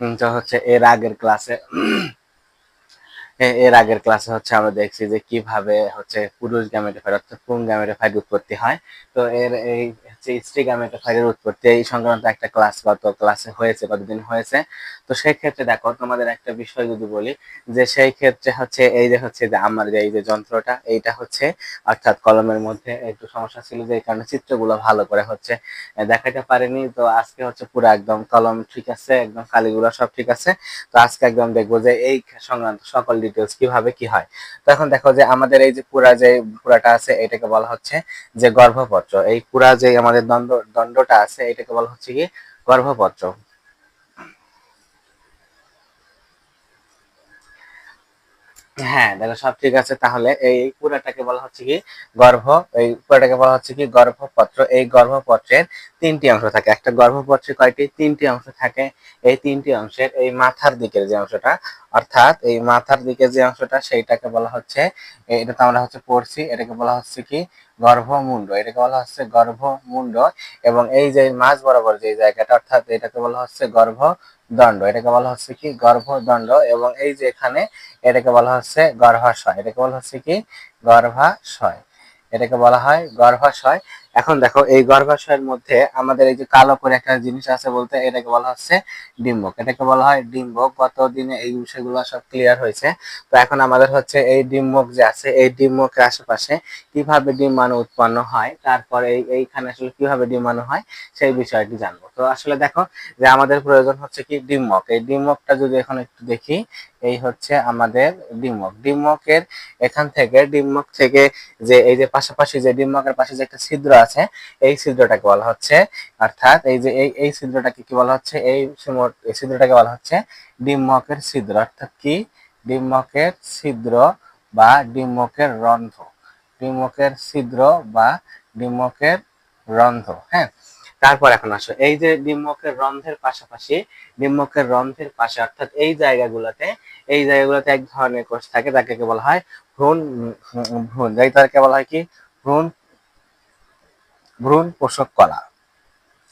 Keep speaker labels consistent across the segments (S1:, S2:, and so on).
S1: তো হচ্ছে এর আগের ক্লাসে এর আগের ক্লাসে হচ্ছে আমরা দেখছি যে কীভাবে হচ্ছে পুরুষ গ্যামেটোফাইট অর্থাৎ পুং গ্যামেটোফাইট উৎপত্তি হয়। তো এর এই হচ্ছে স্ত্রী গ্যামেটোফাইটের উৎপত্তি, এই সংক্রান্ত একটা ক্লাস গত ক্লাসে হয়েছে কতদিন হয়েছে। তো সেই ক্ষেত্রে দেখো, তোমাদের একটা বিষয় যদি বলি, যে সেই ক্ষেত্রে হচ্ছে এই যে হচ্ছে যে আমার যে এই যে যন্ত্রটা, এইটা হচ্ছে অর্থাৎ কলমের মধ্যে একটু সমস্যা ছিল যে এই কারণে চিত্রগুলো ভালো করে হচ্ছে দেখাতে পারিনি। তো আজকে হচ্ছে পুরো একদম কলম ঠিক আছে, একদম কালিগুলো সব ঠিক আছে। তো আজকে একদম দেখব যে এই সংক্রান্ত সকল ডিটেলস কীভাবে কি হয়। তখন দেখো যে আমাদের এই যে পুরা যে পুরাটা আছে, এটাকে বলা হচ্ছে যে গর্ভপত্র। এই পুরা যে আমাদের দণ্ড দণ্ডটা আছে, এটাকে বলা হচ্ছে কি গর্ভপত্র। হ্যাঁ দেখো সব ঠিক আছে। তাহলে এই পুরাটাকে বলা হচ্ছে কি গর্ভ, এই পুরাটাকে বলা হচ্ছে কি গর্ভপত্র। এই গর্ভপত্রের তিনটি অংশ থাকে। একটা গর্ভপত্রে কয়টি? তিনটি অংশ থাকে। এই তিনটি অংশের এই মাথার দিকের যে অংশটা, অর্থাৎ এই মাথার দিকে যে অংশটা, সেইটাকে বলা হচ্ছে এটা তো আমরা হচ্ছে পড়ছি, এটাকে বলা হচ্ছে কি গর্ভমুণ্ড। এটাকে বলা হচ্ছে গর্ভমুণ্ড এবং এই যে মাঝ বরাবর যে জায়গাটা, অর্থাৎ এটাকে বলা হচ্ছে গর্ভদণ্ড এটাকে বলা হচ্ছে কি গর্ভদণ্ড এবং এই যে এখানে এটাকে বলা হচ্ছে গর্ভাশয়। এটাকে বলা হচ্ছে কি গর্ভাশয়। এটাকে বলা হয় গর্ভাশয়। এখন দেখো, এই গর্ভাশয়ের মধ্যে আমাদের এই যে কালো করে একটা জিনিস আছে বলতে, এটাকে বলা হচ্ছে ডিম্বক। এটাকে বলা হয় ডিম্বক। গত দিনে এই বিষয়গুলো সব ক্লিয়ার হয়েছে। তো এখন আমাদের হচ্ছে এই ডিম্বক যে আছে, এই ডিম্বকের আশেপাশে কীভাবে ডিম্বাণু উৎপন্ন হয়, তারপরে এই, এইখানে আসলে কীভাবে ডিম্বাণু হয়, সেই বিষয়টি জানব। তো আসলে দেখো যে আমাদের প্রয়োজন হচ্ছে কি ডিম্বক। এই ডিম্বকটা যদি এখন একটু দেখি, এই হচ্ছে আমাদের ডিম্বক। ডিম্বকের এখান থেকে, ডিম্বক থেকে যে, এই যে পাশাপাশি যে, ডিম্বকের পাশে যে একটা ছিদ্র আছে, এই ছিদ্রটাকে বলা হচ্ছে, অর্থাৎ এই যে এই এই ছিদ্রটাকে কি বলা হচ্ছে, এই ছিদ্রটাকে বলা হচ্ছে ডিম্বকের ছিদ্র, অর্থাৎ কি? ডিম্বকের ছিদ্র বা ডিম্বকের রন্ধ্র। ডিম্বকের ছিদ্র বা ডিম্বকের রন্ধ্র হ্যাঁ? তারপর এখন আসো, এই যে ডিম্বকের রন্ধ্রের পাশাপাশি ডিম্বকের রন্ধ্রের পাশে, অর্থাৎ এই জায়গাগুলোতে এই জায়গাগুলোতে এক ধরনের কোষ থাকে, যাকে কি বলা হয়? ভ্রূণ ভ্রূণ যাই তাদেরকে বলা হয় কি? ভ্রূণ ভ্রূণ পোষক কলা।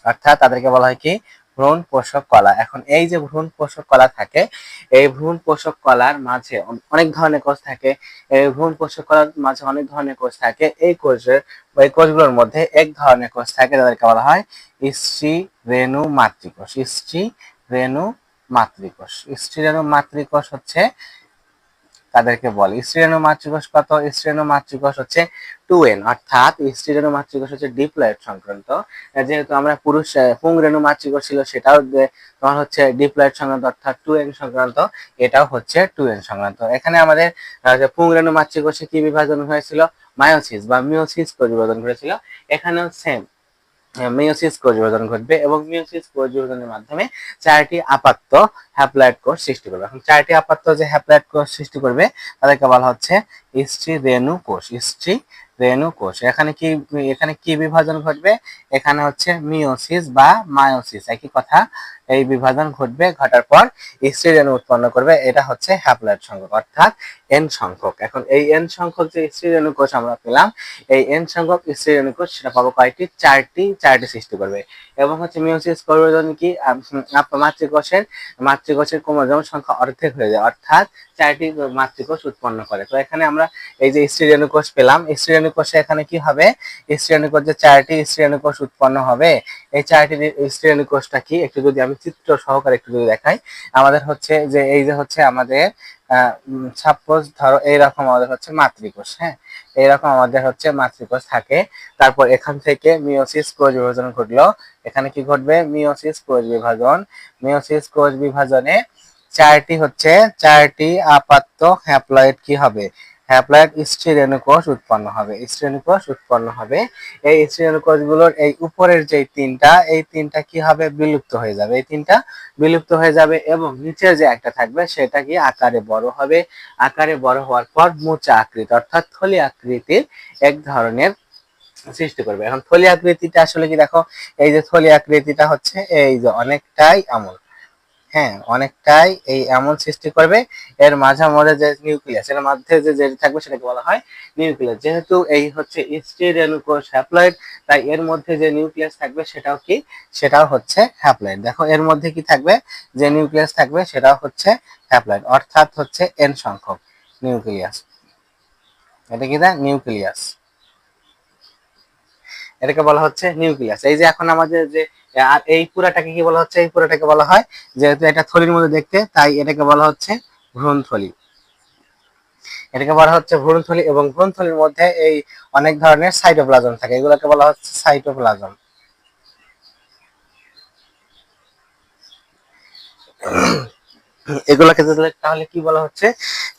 S1: অর্থাৎ তাদেরকে বলা হয় কি? ভ্রূণ পোষক কলা। এখন এই যে ভ্রূণ পোষক কলা থাকে, এই ভ্রূণ পোষক কলার মাঝে অনেক ধরনের কোষ থাকে। এই ভ্রূণ পোষক কলার মাঝে অনেক ধরনের কোষ থাকে। এই কোষের এই কোষগুলোর মধ্যে এক ধরনের কোষ থাকে তাদেরকে বলা হয় স্ত্রী রেণু মাতৃকোষ স্ত্রী রেণু মাতৃকোষ স্ত্রী রেণু মাতৃকোষ হচ্ছে তাদেরকে বলে। স্ত্রীরেণু মাতৃকোষ কত? স্ত্রীরেণু মাতৃকোষ হচ্ছে টু এন অর্থাৎ স্ত্রীরেণু মাতৃকোষ হচ্ছে ডিপ্লয়েড সংক্রান্ত। যেহেতু আমরা পুরুষ পুংরেণু মাতৃকোষ ছিল, সেটাও তোমার হচ্ছে ডিপ্লয়েড সংক্রান্ত, অর্থাৎ টু এন সংক্রান্ত, এটাও হচ্ছে টু এন সংক্রান্ত। এখানে আমাদের পুংরেণু মাতৃকোষে কি বিভাজন হয়েছিল? মায়োসিস বা মিওসিস বিভাজন ঘটেছিল। এখানেও সেম মিওসিস কোষ বিভাজন ঘটবে এবং মিওসিস কোষ বিভাজনের মাধ্যমে চারটি আপাত্ত হ্যাপ্লয়েড কোষ সৃষ্টি করবে। এখন চারটি আপাত্ত যে হ্যাপ্লয়েড কোষ সৃষ্টি করবে, তাদেরকে বলা হচ্ছে স্ত্রী রেণু কোষ স্ত্রী রেণু কোষ এখানে কি এখানে কি বিভাজন ঘটবে? এখানে হচ্ছে মিওসিস বা মায়োসিস একই কথা, এই বিভাজন ঘটবে, ঘটার পর স্ত্রী রেণু উৎপন্ন করবে। এটা হচ্ছে হ্যাপ্লয়েড সংখ্যক, অর্থাৎ এন সংখ্যক। এখন এই এন সংখ্যক যে স্ত্রী রেণু কোষ আমরা পেলাম, এই এন সংখ্যক স্ত্রী রেণু কোষ সেটা পাবো কয়টি? চারটি চারটি সৃষ্টি করবে। এবং হচ্ছে মিওসিস পরিবর্তন কি? মাতৃকোষের আপ- মাতৃকোষের ক্রোমোজোম সংখ্যা অর্ধেক হয়ে যায়, অর্থাৎ চারটি মাতৃকোষ উৎপন্ন করে। তো এখানে আমরা এই যে স্ত্রী অনুকোষ পেলাম, স্ত্রী রেণুকোষে এখানে কি হবে? স্ত্রী অনুকোষ যে চারটি স্ত্রী রেণুকোষ উৎপন্ন হবে, এই চারটি স্ত্রী রেণুকোষটা কি? একটু যদি আমি চিত্র সহকারে একটু যদি দেখাই, আমাদের হচ্ছে যে, এই যে হচ্ছে আমাদের সাপোজ ধরো এইরকম আমাদের হচ্ছে মাতৃকোষ হ্যাঁ? এইরকম আমাদের হচ্ছে মাতৃকোষ থাকে। তারপর এখান থেকে মিওসিস কোষ বিভাজন ঘটলো। এখানে কি ঘটবে? মিওসিস কোষ বিভাজন। মিওসিস কোষ বিভাজনে চারটি হচ্ছে, চারটি আপাত্ত হ্যাপ্লয়েড কি হবে? হ্যাপ্লয়েড স্ত্রী রেণুকোষ উৎপন্ন হবে। স্ত্রী উৎপন্ন হবে। এই স্ত্রী রেণুকোষগুলোর এই উপরের যে তিনটা, এই তিনটা কি হবে? বিলুপ্ত হয়ে যাবে। এই তিনটা বিলুপ্ত হয়ে যাবে এবং নিচের যে একটা থাকবে, সেটা কি আকারে বড় হবে? আকারে বড় হওয়ার পর মোচা আকৃতি, অর্থাৎ থলি আকৃতির এক ধরনের সৃষ্টি করবে। এখন থলি আকৃতিটা আসলে কি দেখো? এই যে থলি আকৃতিটা হচ্ছে, এই যে অনেকটাই আমল। হ্যাঁ অনেকটাই এই এমন সৃষ্টি করবে। এর মাঝামাঝি যে নিউক্লিয়াস এর মধ্যে যে যেটা থাকবে সেটাকে বলা হয় নিউক্লিয়াস যেহেতু এই হচ্ছে স্টেরেনুকোষ হ্যাপ্লয়েড তাই এর মধ্যে যে নিউক্লিয়াস থাকবে সেটাও কি? সেটাও হচ্ছে হ্যাপ্লয়েড দেখো, এর মধ্যে কি থাকবে? যে নিউক্লিয়াস থাকবে সেটাও হচ্ছে হ্যাপ্লয়েড অর্থাৎ হচ্ছে এন সংখ্যক নিউক্লিয়াস এটা কি দা? নিউক্লিয়াস এটাকে বলা হচ্ছে নিউক্লিয়াস। এই যে এখন আমাদের যে আর এই পুরাটাকে কি বলা হচ্ছে? এই পুরাটাকে বলা হয় যেহেতু এটা থলির মধ্যে দেখতে, তাই এটাকে বলা হচ্ছে ভ্রূণথলি। এটাকে বলা হচ্ছে ভ্রূণথলি এবং ভ্রূণথলির মধ্যে এই অনেক ধরনের সাইটোপ্লাজম থাকে। এগুলোকে বলা হচ্ছে সাইটোপ্লাজম। এগুলোকে তাহলে কি বলা হচ্ছে?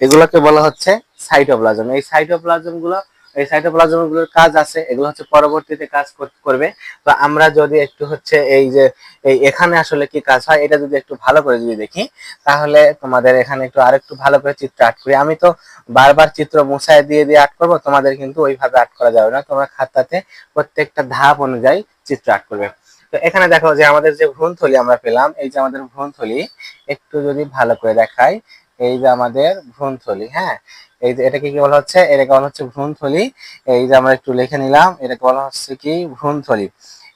S1: এগুলোকে বলা হচ্ছে সাইটোপ্লাজম। এই সাইটোপ্লাজমগুলো এই সাইটোপ্লাজমগুলোর কাজ আছে, এগুলো হচ্ছে পরবর্তীতে কাজ করবে। তো আমরা যদি একটু হচ্ছে এই যে, এই এখানে আসলে কি কাজ হয়, এটা যদি একটু ভালো করে যদি দেখি, তাহলে তোমাদের এখানে একটু আরেকটু ভালো করে চিত্র আর্ট করি। আমি তো বারবার চিত্র মুছায় দিয়ে দিয়ে আর্ট করব, তোমাদের কিন্তু ওইভাবে আর্ট করা যাবে না। তোমরা খাতাতে প্রত্যেকটা ধাপ অনুযায়ী চিত্র আর্ট করবে। তো এখানে দেখো যে আমাদের যে ভ্রূণথলি আমরা পেলাম, এই যে আমাদের ভ্রূণথলি, একটু যদি ভালো করে দেখাই এই যে আমাদের ভ্রূণথলি হ্যাঁ? এই যে এটাকে কি বলা হচ্ছে? এটাকে বলা হচ্ছে ভ্রূণথলি। এই যে আমরা একটু লিখে নিলাম, এটাকে বলা হচ্ছে কি? ভ্রূণথলি।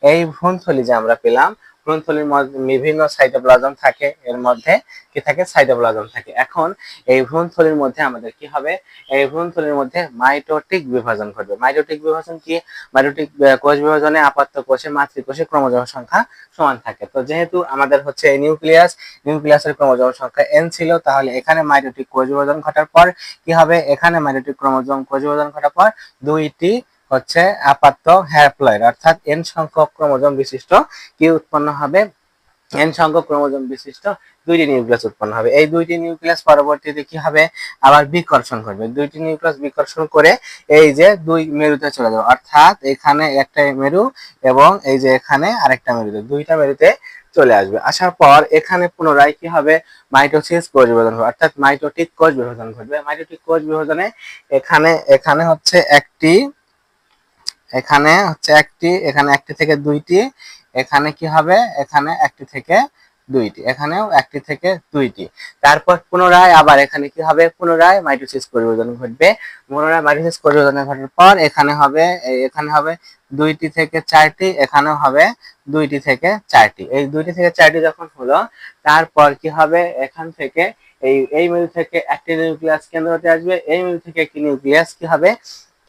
S1: এই ভ্রূণথলি যে আমরা পেলাম ভ্রূণথলির বিভিন্ন সাইটোপ্লাজম থাকে, এর মধ্যে কি থাকে? সাইটোপ্লাজম থাকে। এখন এই ভ্রূণথলির মধ্যে আমাদের কি হবে? এই ভ্রূণথলির মধ্যে মাইটোটিক বিভাজন ঘটবে। মাইটোটিক বিভাজন কি? মাইটোটিক কোষ বিভাজনে আপাতত কোষে মাতৃকোষে ক্রোমোজোম সংখ্যা সমান থাকে। তো যেহেতু আমাদের হচ্ছে নিউক্লিয়াস, নিউক্লিয়াসের ক্রোমোজোম সংখ্যা এন ছিল, তাহলে এখানে মাইটোটিক কোষ বিভাজন ঘটার পর কি হবে? এখানে মাইটোটিক ক্রোমোজোম কোষ বিভাজন ঘটার পর দুইটি হচ্ছে আপাত্ত হ্যাপ্লয়েড অর্থাৎ এন সংখ্যক ক্রোমোজোম বিশিষ্ট কি উৎপন্ন হবে। এন সংখ্যক ক্রোমোজোম বিশিষ্ট দুইটি নিউক্লিয়াস উৎপন্ন হবে। এই দুইটি নিউক্লিয়াস পরবর্তীতে কি হবে? আবার বিকর্ষণ করবে দুইটি নিউক্লিয়াস বিকর্ষণ করে এই যে দুই মেরুতে চলে যাবে। অর্থাৎ এখানে একটা মেরু এবং এই যে এখানে আরেকটা মেরুতে। দুইটা মেরুতে চলে আসবে। আসার পর এখানে পুনরায় কি হবে? মাইটোসিস কোষ বিভাজন হবে অর্থাৎ মাইটোটিক কোষ বিভাজন ঘটবে। মাইটোটিক কোষ বিভাজনে এখানে এখানে হচ্ছে একটি এখানে হচ্ছে একটি, এখানে একটি থেকে দুইটি, এখানে কি হবে? এখানে একটি থেকে দুইটি, এখানেও একটি থেকে দুইটি। তারপর পুনরায় আবার এখানে কি হবে? পুনরায় মাইটোসিস পরিবর্তন ঘটবে। পুনরায় মাইটোসিস পরিবর্তন ঘটার পর এখানে হবে এখানে হবে দুইটি থেকে চারটি, এখানেও হবে দুইটি থেকে চারটি। এই দুইটি থেকে চারটি যখন হলো, তারপর কি হবে? এখান থেকে এই এই মিল থেকে একটি নিউক্লিয়াস কেন্দ্রতে আসবে। এই মিল থেকে একটি নিউক্লিয়াস কি হবে?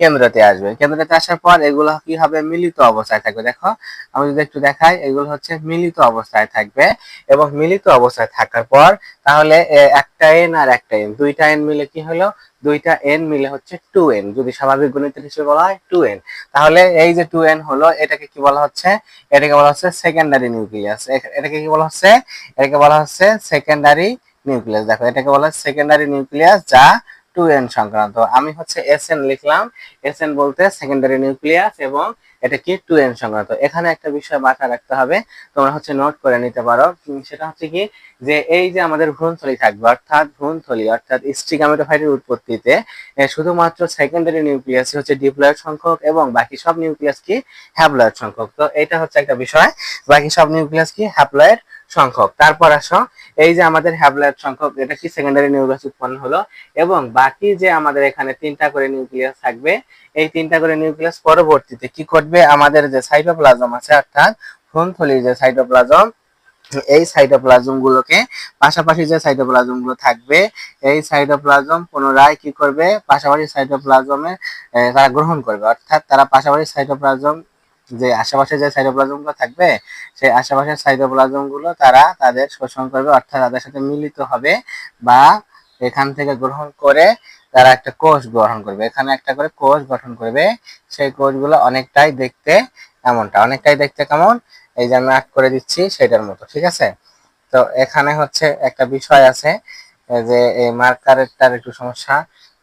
S1: কেন্দ্রতে আসবে। কেন্দ্রতে আসার পর এগুলো কি হবে মিলিত অবস্থায় থাকবে? দেখো, আমি যদি একটু দেখাই, এগুলো হচ্ছে মিলিত অবস্থায় থাকবে এবং মিলিত অবস্থায় থাকার পর তাহলে একটা এন আর একটা এন দুইটা এন মিলে কি হলো? দুইটা এন মিলে হচ্ছে টু এন যদি স্বাভাবিক গণিতের হিসেবে বলা হয় টু এন তাহলে এই যে টু এন হলো, এটাকে কি বলা হচ্ছে? এটাকে বলা হচ্ছে সেকেন্ডারি নিউক্লিয়াস এটাকে কি বলা হচ্ছে? এটাকে বলা হচ্ছে সেকেন্ডারি নিউক্লিয়াস দেখো, এটাকে বলা হচ্ছে সেকেন্ডারি নিউক্লিয়াস যা টু সংক্রান্ত। আমি হচ্ছে এস এন লিখলাম। এস এন বলতে সেকেন্ডারি নিউক্লিয়াস এবং এটা কি? টু সংক্রান্ত। এখানে একটা বিষয় মাথায় রাখতে হবে, তোমরা হচ্ছে নোট করে নিতে পারো। সেটা হচ্ছে কি? যে এই যে আমাদের ভ্রূণথলি থাকবে, অর্থাৎ ভ্রূণথলি, অর্থাৎ স্ট্রিগামেটোফাইটের উৎপত্তিতে শুধুমাত্র সেকেন্ডারি নিউক্লিয়াস হচ্ছে ডিপ্লয়েড সংখ্যক এবং বাকি সব নিউক্লিয়াস কি? হ্যাপ্লয়েড সংখ্যক। তো এটা হচ্ছে একটা বিষয়। বাকি সব নিউক্লিয়াস কি? হ্যাপ্লয়েড সংখ্যক। তারপর আসো, এই যে আমাদের হ্যাপ্লয়েড সংখ্যক, এটা কি সেকেন্ডারি নিউক্লিয়াস উৎপন্ন হলো? এবং বাকি যে আমাদের এখানে তিনটা করে নিউক্লিয়াস থাকবে, এই তিনটা করে নিউক্লিয়াস পরবর্তীতে কি করবে আমাদের যে সাইটোপ্লাজম আছে, অর্থাৎ ভ্রূণথলির যে সাইটোপ্লাজম এই সাইটোপ্লাজম গুলোকে, পাশাপাশি যে সাইটোপ্লাজমগুলো থাকবে, এই সাইটোপ্লাজম পুনরায় কি করবে? পাশাপাশি সাইটোপ্লাজমে তারা গ্রহণ করবে। অর্থাৎ তারা পাশাপাশি সাইটোপ্লাজম যে আশেপাশে যে সাইটোপ্লাজমগুলো থাকবে, সেই আশেপাশের সাইটোপ্লাজমগুলো তারা তাদের শোষণ করবে, অর্থাৎ তাদের সাথে মিলিত হবে বা এখান থেকে গ্রহণ করে তারা একটা কোষ গ্রহণ করবে। এখানে একটা করে কোষ গঠন করবে, সেই কোষগুলো অনেকটাই দেখতে এমনটা। অনেকটাই দেখতে কেমন? এই যে আমি আট করে দিচ্ছি সেটার মতো, ঠিক আছে? তো এখানে হচ্ছে একটা বিষয় আছে যে এই মার্কারেরটার একটু সমস্যা।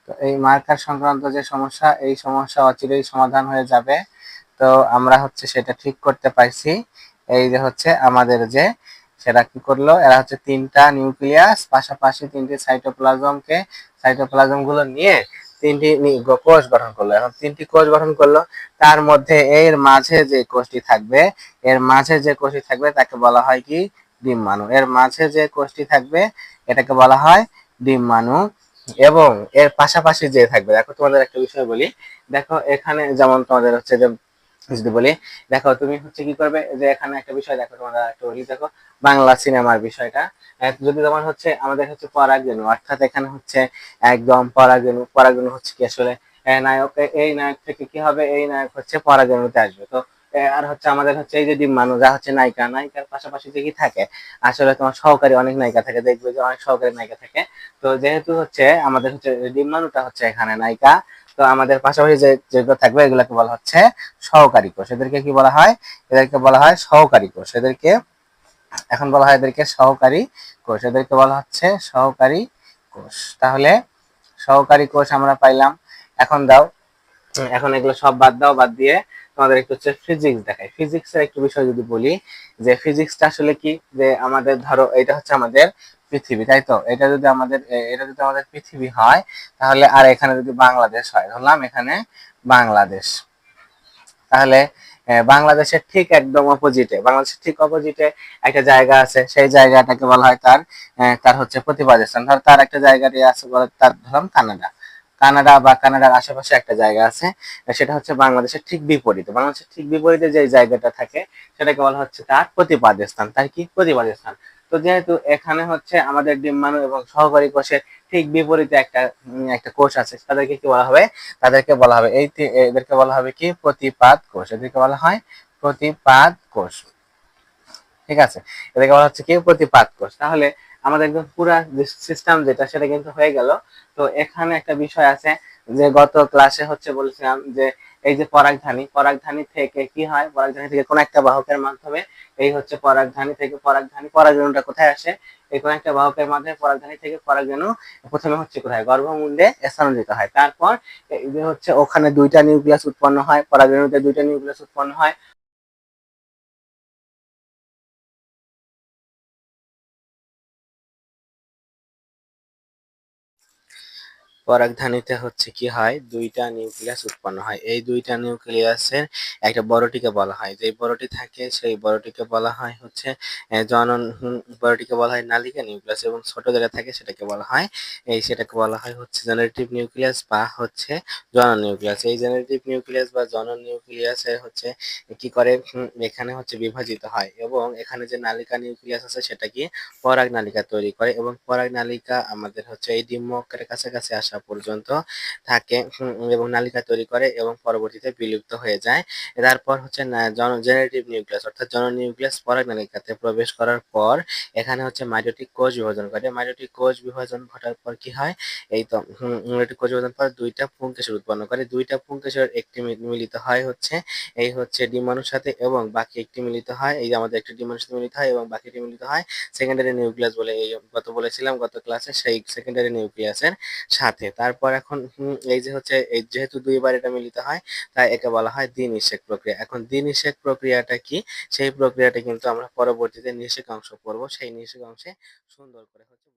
S1: তো এই মার্কার সংক্রান্ত যে সমস্যা, এই সমস্যা অচিরেই সমাধান হয়ে যাবে। তো আমরা হচ্ছে সেটা ঠিক করতে পারছি। এই যে হচ্ছে আমাদের যে সেটা কি করল? এরা হচ্ছে তিনটা নিউক্লিয়াস, পাশাপাশি তিনটি সাইটোপ্লাজমকে সাইটোপ্লাজমগুলো নিয়ে তিনটি কোষ গঠন করল। এখন তিনটি কোষ গঠন করল, তার মধ্যে এর মাঝে যে কোষটি থাকবে, এর মাঝে যে কোষটি থাকবে তাকে বলা হয় কি? ডিম্বাণু। এর মাঝে যে কোষটি থাকবে, এটাকে বলা হয় ডিম্বাণু। এবং এর পাশাপাশি যে থাকবে, দেখো তোমাদের একটা বিষয় বলি। দেখো এখানে যেমন তোমাদের হচ্ছে যে যদি বলি দেখো, তুমি হচ্ছে কি করবে? যে এখানে একটা বিষয় দেখো তোমাদের একটা বলি দেখো। বাংলা সিনেমার বিষয়টা। যদি তোমার হচ্ছে, আমাদের হচ্ছে পরাগরেণু অর্থাৎ এখানে হচ্ছে একদম পরাগরেণু পরাগরেণু হচ্ছে কি আসলে? নায়ক এই নায়ক থেকে কি হবে? এই নায়ক হচ্ছে পরাগরেণুতে আসবে। তো আর হচ্ছে আমাদের হচ্ছে এই যে ডিম্বাণু, যা হচ্ছে নায়িকা, নায়িকার পাশাপাশি যে কি থাকে? আসলে তোমার সহকারী অনেক নায়িকা থাকে, দেখবে যে অনেক সহকারী নায়িকা থাকে। তো যেহেতু হচ্ছে, আমাদের হচ্ছে ডিম্বাণুটা হচ্ছে এখানে নায়িকা তো আমাদের পাশাপাশি যে যেগুলো থাকবে, এগুলোকে বলা হচ্ছে সহকারী কোষ। এদেরকে কি বলা হয়? এদেরকে বলা হয় সহকারী কোষ। এদেরকে এখন বলা হয় এদেরকে সহকারী কোষ। এদেরকে বলা হচ্ছে সহকারী কোষ। তাহলে সহকারী কোষ আমরা পাইলাম। এখন দাও। এখন এগুলো সব বাদ দাও, বাদ দিয়ে তোমাদের একটু হচ্ছে ফিজিক্স দেখাই। ফিজিক্সের একটু বিষয় যদি বলি, যে ফিজিক্সটা আসলে কি? যে আমাদের ধরো এটা হচ্ছে আমাদের পৃথিবী, তাই তো? এটা যদি আমাদের এটা যদি আমাদের পৃথিবী হয়, তাহলে আর এখানে যদি বাংলাদেশ হয়, ধরলাম এখানে বাংলাদেশ। তাহলে বাংলাদেশের ঠিক একদম অপোজিটে বাংলাদেশের ঠিক অপোজিটে একটা জায়গা আছে, সেই জায়গাটাকে বলা হয় তার তার হচ্ছে প্রতিবাদ স্থান ধর তার একটা জায়গাটি আছে বলে তার, ধরলাম কানাডা। কানাডা বা কানাডার আশেপাশে একটা জায়গা আছে। সেটা হচ্ছে বাংলাদেশের ঠিক বিপরীতে। বাংলাদেশের ঠিক বিপরীতে যে জায়গাটা থাকে, সেটাকে বলা হচ্ছে তার প্রতিপাদ স্থান তার কি প্রতিপাদ স্থান তো যেহেতু এখানে হচ্ছে আমাদের ডিম্বাণু এবং সহকারী কোষের ঠিক বিপরীতে একটা একটা কোষ আছে, তাদেরকে কি বলা হবে? তাদেরকে বলা হবে, এই এদেরকে বলা হবে কি? প্রতিপাদ কোষ। এদেরকে বলা হয় প্রতিপাদ কোষ। ঠিক আছে? এদেরকে বলা হচ্ছে কি? প্রতিপাদ কোষ। তাহলে আমাদের একদম পুরা সিস্টেম যেটা, সেটা কিন্তু হয়ে গেল। তো এখানে একটা বিষয় আছে যে, গত ক্লাসে হচ্ছে বলছিলাম যে, এই যে পরাগধানী পরাগধানী থেকে কি হয়? পরাগধানী থেকে কোন একটা বাহকের মাধ্যমে, এই হচ্ছে পরাগধানী থেকে পরাগধানী পরাগরেণুটা কোথায় আসে? এই কোন একটা বাহকের মাধ্যমে পরাগধানী থেকে পরাগরেণু প্রথমে হচ্ছে কোথায়? গর্ভমুণ্ডে স্থানান্তরিত হয়। তারপর যে হচ্ছে ওখানে দুইটা নিউক্লিয়াস উৎপন্ন হয় পরাগরেণুতে দুইটা নিউক্লিয়াস উৎপন্ন হয় পরাগধানীতে হচ্ছে কি হয়? দুইটা নিউক্লিয়াস উৎপন্ন হয়। এই দুইটা নিউক্লিয়াসের একটা বড়টিকে বলা হয়। যে বড়টি থাকে, সেই বড়টিকে বলা হয় হচ্ছে জনন, বড়টিকে বলা হয় নালিকা নিউক্লিয়াস এবং ছোট যেটা থাকে সেটাকে বলা হয়, এই সেটাকে বলা হয় হচ্ছে জেনারেটিভ নিউক্লিয়াস বা হচ্ছে জনন নিউক্লিয়াস। এই জেনারেটিভ নিউক্লিয়াস বা জনন নিউক্লিয়াসের হচ্ছে কি করে? এখানে হচ্ছে বিভাজিত হয় এবং এখানে যে নালিকা নিউক্লিয়াস আছে সেটা কি? পরাগ নালিকা তৈরি করে এবং পরাগ নালিকা আমাদের হচ্ছে এই ডিম্বকের কাছাকাছি আসা পর্যন্ত থাকে এবং নালিকা তৈরি করে এবং পরবর্তীতে বিলুপ্ত হয়ে যায়। তারপর হচ্ছে জেনারেটিভ নিউক্লিয়াস অর্থাৎ জন নিউক্লিয়াস পরাগ নালিকাতে প্রবেশ করার পর এখানে হচ্ছে মাইটোটিক কোষ বিভাজন করে মাইটোটিক কোষ বিভাজন ঘটার পর কি হয়? এই তো মাইটোটিক কোষ বিভাজন পর দুইটা পুংকেশর উৎপন্ন করে। দুইটা পুংকেশর একটি মিলিত হয় হচ্ছে, এই হচ্ছে ডিম্বাণুর সাথে এবং বাকি একটি মিলিত হয়, এই আমাদের একটি ডিম্বাণুর সাথে মিলিত হয় এবং বাকিটি মিলিত হয় সেকেন্ডারি নিউক্লিয়াস বলে এই গত বলেছিলাম, গত ক্লাসে সেই সেকেন্ডারি নিউক্লিয়াসের সাথে। তারপর এখন এই যে হচ্ছে, এই যেহেতু দুইবার এটা মিলিত হয়, তাই একে বলা হয় দ্বি নিষেক প্রক্রিয়া। এখন দ্বি নিষেক প্রক্রিয়াটা কি? সেই প্রক্রিয়াটা কিন্তু আমরা পরবর্তীতে নিষেক অংশ পড়ব। সেই নিষেক অংশে সুন্দর করে হচ্ছে